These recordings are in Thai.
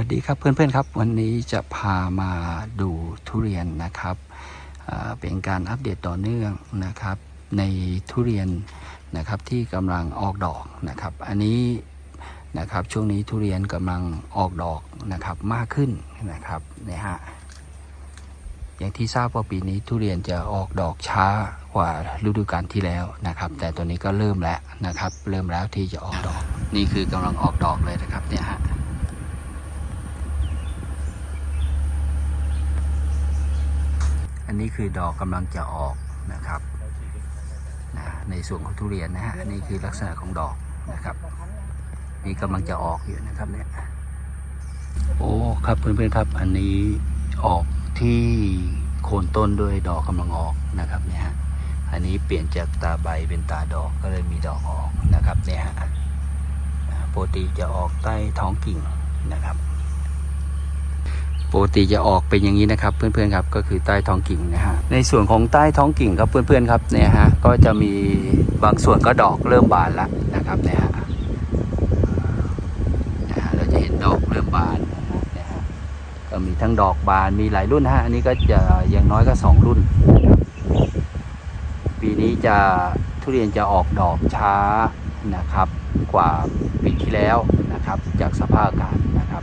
วัสดีครับเพื่อนๆครับ วันนี้จะพามาดูทุเรียนนะครับเป็นการอัปเดตต่อเนื่องนะครับ ในทุเรียนนะครับที่กำลังออกดอกนะครับ อันนี้นะครับช่วงนี้ทุเรียนกำลังออกดอกนะครับมากขึ้นนะครับเนี่ยฮะอย่างที่ทราบว่าปีนี้ทุเรียนจะออกดอกช้ากว่าฤดูกาลที่แล้วนะครับ แต่ตัวนี้ก็เริ่มแล้วนะครับ เริ่มแล้วที่จะออกดอก นี่คือกำลังออกดอกเลยนะครับเนี่ยฮะ อันนี้คือดอกกำลังจะออกนะครับนะในส่วนของทุเรียนนะฮะนี่คือลักษณะของดอกนะครับนี่กำลังจะออกอยู่นะครับเนี่ยโอ้ครับเพื่อนๆครับ อันนี้ออกที่โคนต้นด้วยดอกกำลังออกนะครับเนี่ยฮะอันนี้เปลี่ยนจากตาใบเป็นตาดอกก็เลยมีดอกออกนะครับเนี่ยฮะปกติจะออกใต้ท้องกิ่งนะครับ ปกติจะออกเป็นอย่างนี้นะครับ เพื่อนๆครับก็คือใต้ท้องกิ่งนะฮะในส่วนของใต้ท้องกิ่งครับเพื่อนๆครับเนี่ยฮะก็จะมีบางส่วนก็ดอกเริ่มบานแล้วนะครับเนี่ยฮะเราจะเห็นดอกเริ่มบานนะฮะเนี่ยฮะก็มีทั้งดอกบานมีหลายรุ่นฮะอันนี้ก็จะอย่างน้อยก็สองรุ่น ปีนี้จะทุเรียนจะออกดอกช้านะครับกว่าปีที่แล้วนะครับจากสภาพอากาศนะครับ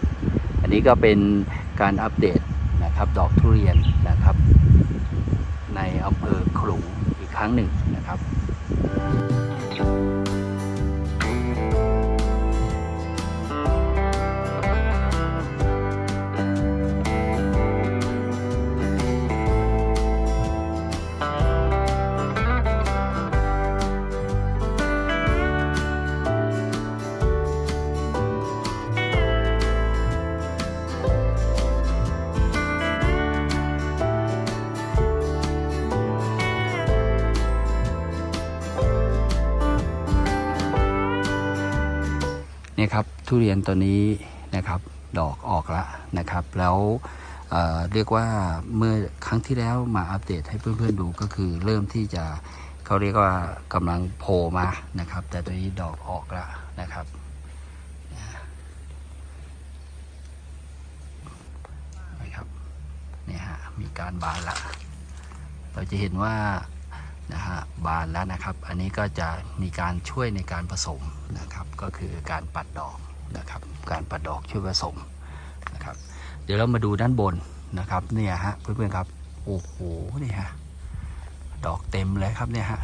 อันนี้ก็เป็น การอัปเดตนะครับดอกทุเรียนนะครับ ในอำเภอขลุงอีกครั้งหนึ่งนะครับ เนี่ยครับทุเรียนตัวนี้นะครับดอกออกแล้วนะครับ แล้วเเรียกว่าเมื่อครั้งที่แล้วมาอัปเดตให้เพื่อนๆดูก็คือเริ่มที่จะเขาเรียกว่ากำลังโผล่มานะครับ แต่ตัวนี้ดอกออกแล้วนะครับนะครับเนี่ยฮะมีการบานละเราจะเห็นว่า นะฮะบานแล้วนะครับ อันนี้ก็จะมีการช่วยในการผสมนะครับ ก็คือการปัดดอกนะครับ การปัดดอกช่วยผสมนะครับ เดี๋ยวเรามาดูด้านบนนะครับ เนี่ยฮะเพื่อนๆครับ โอ้โหนี่ฮะดอกเต็มเลยครับเนี่ยฮะ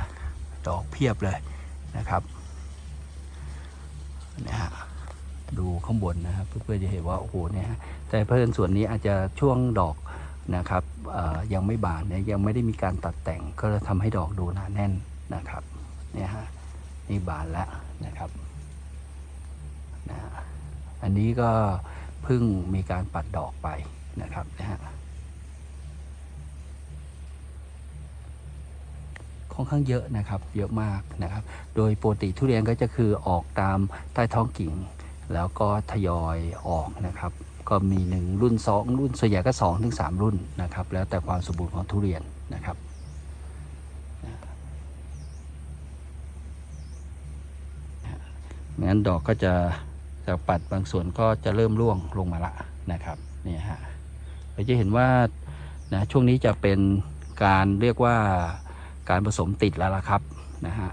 ดอกเพียบเลยนะครับเนี่ยฮะดูข้างบนนะครับเพื่อนๆจะเห็นว่าโอ้โหเนี่ยฮะแต่เพื่อนส่วนนี้อาจจะช่วงดอก นะครับยังไม่บานเนี่ยยังไม่ได้มีการตัดแต่งก็จะทำให้ดอกดูหนาแน่นนะครับเนี่ยฮะนี่บานแล้วนะครับนะฮะอันนี้ก็เพิ่งมีการปัดดอกไปนะครับนะฮะค่อนข้างเยอะนะครับ เยอะมากนะครับ โดยปกติทุเรียนก็จะคือออกตามใต้ท้องกิ่ง แล้วก็ทยอยออกนะครับ ก็มีหนึ่งรุ่นสองรุ่นส่วนใหญ่ก็สองถึงสามรุ่นนะครับ แล้วแต่ความสมบูรณ์ของทุเรียนนะครับ งั้นดอกก็จะจากปัดบางส่วนก็จะเริ่มร่วงลงมาละนะครับเนี่ยฮะเราจะเห็นว่านะช่วงนี้จะเป็นการเรียกว่าการผสมติดแล้วล่ะครับนะฮะ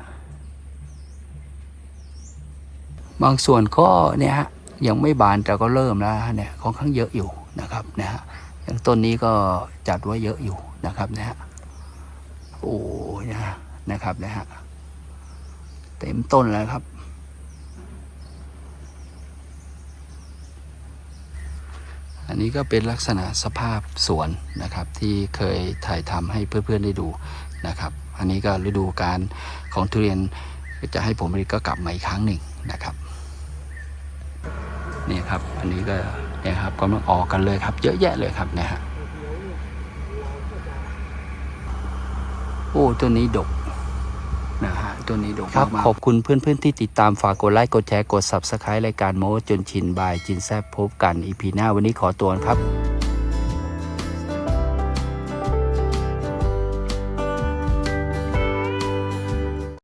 บางส่วนก็เนี่ยฮะ ยังไม่บานแต่ก็เริ่มแล้วเนี่ยค่อนข้างเยอะอยู่นะครับนะฮะอย่างต้นนี้ก็จัดไว้เยอะอยู่นะครับนะฮะโอ้ยนะฮะนะครับนะฮะเต็มต้นแล้วครับ อันนี้ก็เป็นลักษณะสภาพสวนนะครับ ที่เคยถ่ายทำให้เพื่อนๆได้ดูนะครับ อันนี้ก็ฤดูการของทุเรียนจะให้ผมผลิตก็กลับมาอีกครั้งหนึ่งนะครับ เนี่ยครับ อันนี้ก็เนี่ยครับกำลังออกกันเลยครับ เยอะแยะเลยครับนะฮะโอ้ตัวนี้ดกนะฮะตัวนี้ดกครับ ขอบคุณเพื่อนๆที่ติดตามฝากกดไลค์กดแชร์กด subscribe รายการโมจนชินบายจินแซบพบกันอีพีหน้าวันนี้ขอตัวนะครับ